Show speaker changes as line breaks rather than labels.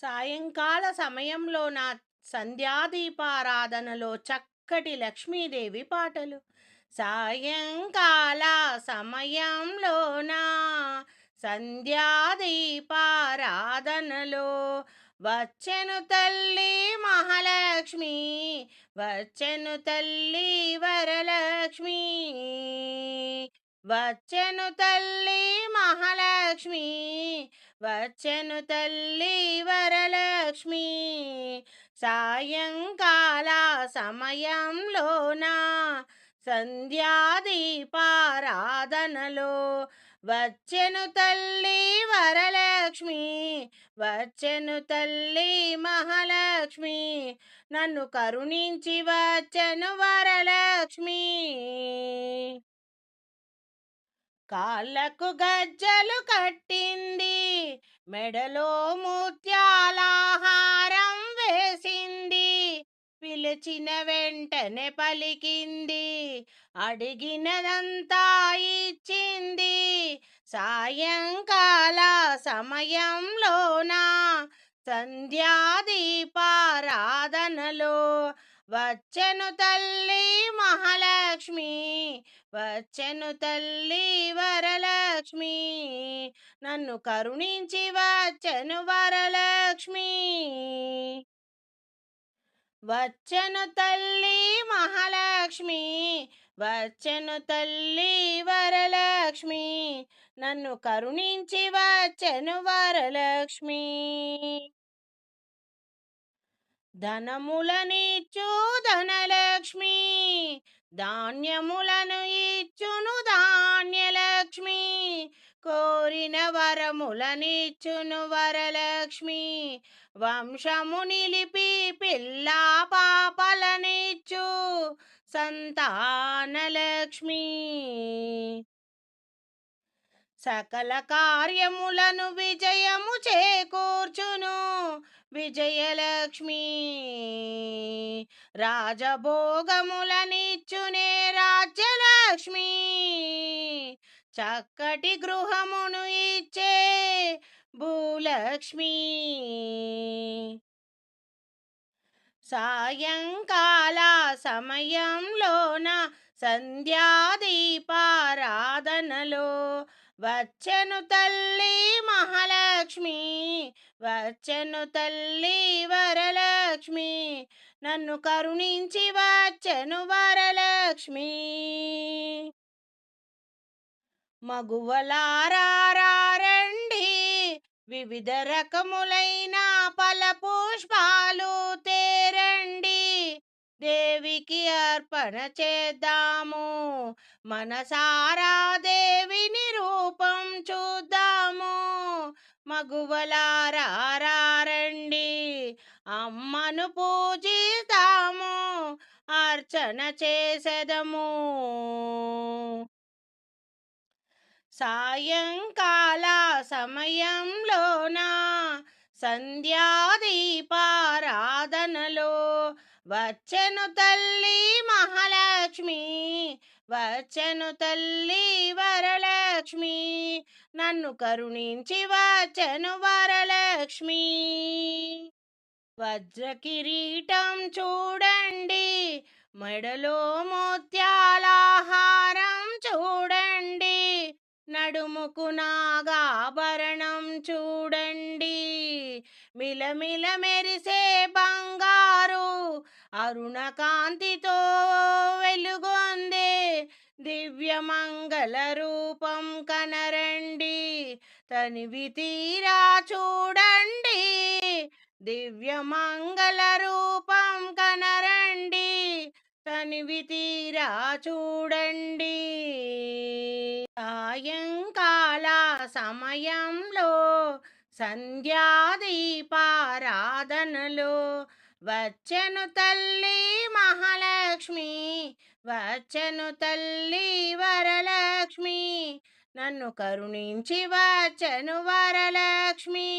సాయంకాల సమయంలో నా సంధ్యాదీపారాధనలో చక్కటి లక్ష్మీదేవి పాటలు. సాయంకాల సమయంలో నా సంధ్యాదీపారాధనలో వచ్చెను తల్లి మహాలక్ష్మి వచ్చెను తల్లి వరలక్ష్మి వచ్చెను తల్లి మహాలక్ష్మి. వచ్చెను తల్లి వరలక్ష్మి. సాయంకాల సమయంలోన? సంధ్యాదీపారాధనలో వచ్చెను తల్లి వరలక్ష్మి. వచ్చెను తల్లి మహాలక్ష్మి. నన్ను కరుణించి వచ్చెను వరలక్ష్మి. కాళ్ళకు గజ్జలు కట్టింది మెడలో ముత్యాలహారం వేసింది పిలిచిన వెంటనే పలికింది అడిగినదంతా ఇచ్చింది. సాయంకాల సమయంలోన సంధ్యాదీపారాధనలో వచ్చెను తల్లి. వచ్చెను తల్లి వరలక్ష్మి. నన్ను కరుణించి వచ్చెను వరలక్ష్మి. వచ్చెను తల్లి మహాలక్ష్మి. వచ్చెను తల్లి వరలక్ష్మి. నన్ను కరుణించి వచ్చెను వరలక్ష్మి. ధనములనిచ్చు ధనలక్ష్మి. ధాన్యములను ఇచ్చును ధాన్యలక్ష్మి. కోరిన వరములనిచ్చును వరలక్ష్మి. వంశము నిలిపి పిల్ల పాపలనిచ్చు సంతానలక్ష్మి సకల కార్యములను విజయము చేకు విజయలక్ష్మి రాజభోగములనిచ్చునే రాజ్యలక్ష్మి చక్కటి గృహమును ఇచ్చే భూలక్ష్మి. సాయంకాల సమయంలోన సంధ్యాదీపారాధనలో వచ్చెను తల్లి మహాలక్ష్మి వచ్చెను తల్లి వరలక్ష్మి నన్ను కరుణించి వచ్చెను వరలక్ష్మి. మగువలారండి వివిధ రకములైన పల పుష్పాలు తేరండి. దేవికి అర్పణ చేద్దాము. మనసారా దేవిని రూపం చూద్దాము. మగువలారండి అమ్మను పూజిస్తాము అర్చన చేసెదము. సాయంకాల సమయంలోన సంధ్యాదీపారాధనలో వచ్చెను తల్లి మహాలక్ష్మి వచ్చెను తల్లి వరలక్ష్మి నన్ను కరుణించి వచ్చెను వరలక్ష్మి. వజ్ర కిరీటం చూడండి మెడలో ముత్యాలహారం చూడండి నడుముకు నాగాభరణం చూడండి మిలమిల మెరిసే అరుణ కాంతితో వెలుగొందే దివ్య మంగళ రూపం కనరండి. తనివి తీరా చూడండి. దివ్య మంగళ రూపం కనరండి. తనివి తీరా చూడండి. సాయంకాల సమయంలో సంధ్యాదీపారాధనలో వచ్చెను తల్లి మహాలక్ష్మి వచ్చెను తల్లి వరలక్ష్మి నన్ను కరుణించి వచ్చెను వరలక్ష్మి.